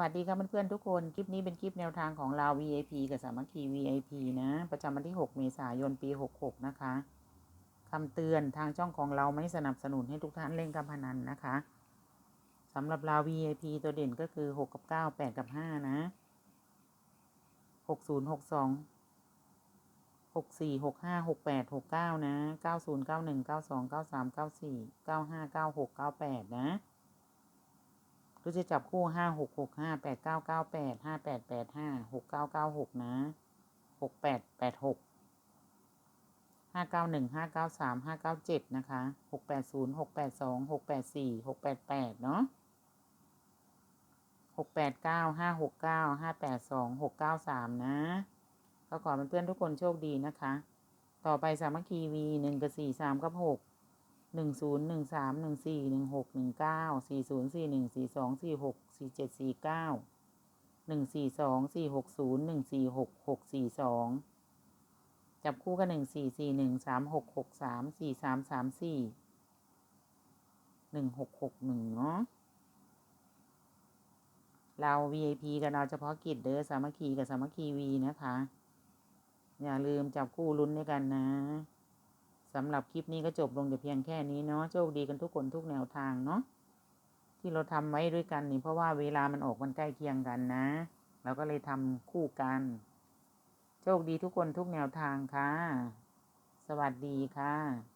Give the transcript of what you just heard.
วัสดีครับเพื่อนๆทุกคน คลิปนี้เป็นคลิปแนวทางของเรา VIP กับสามัคคี VIP นะ ประจำวันที่ 6 เมษายน ปี 66 นะคะคำเตือนทางช่องของเราไม่สนับสนุนให้ทุกท่านเล่นการพนันนะคะสำหรับเรา VIP ตัวเด่นก็คือ 6 กับ 9 8 กับ 5 นะ 60 62 64 65 68 69 นะ 90 91 92 93 94 95 96 98 นะ รู้จะจับคู่ห้าหกหกห้าแปดเก้าเก้าแปดห้าแปดแปดห้าหกเก้าเก้าหกนะหกแปดแปดหกห้าเก้าหนึ่งห้าเก้าสามห้าเก้าเจ็ดนะคะหกแปดศูนย์หกแปดสองหกแปดสี่หกแปดแปดเนาะหกแปดเก้าห้าหกเก้าห้าแปดสองหกเก้าสามนะก็ขอเป็นเพื่อนทุกคนโชคดีนะคะ ต่อไปสามัคคีวีหนึ่งกับสี่สามกับหก หนึ่งศูนย์หนึ่งสามหนึ่งสี่หนึ่งหกหนึ่งเก้าสี่ศูนย์สี่หนึ่งสี่สองสี่หกสี่เจ็ดสี่เก้าหนึ่งสี่สองสี่หกศูนย์หนึ่งสี่หกหกสี่สองจับคู่กันหนึ่งสี่สี่หนึ่งสามหกหกสามสี่สามสามสี่หนึ่งหกหกหนึ่งเนาะเรา VIP กับเราเฉพาะกิจเด้อสามัคคีกับสามัคคีวีนะคะ อย่าลืมจับคู่ลุ้นด้วยกันนะ สำหรับคลิปนี้ก็จบลงแต่เพียงแค่นี้เนาะโชคดีกันทุกคนทุกแนวทางเนาะที่เราทำไว้ด้วยกันนี่เพราะว่าเวลามันออกมันใกล้เคียงกันนะเราก็เลยทำคู่กัน โชคดีทุกคนทุกแนวทางค่ะ สวัสดีค่ะ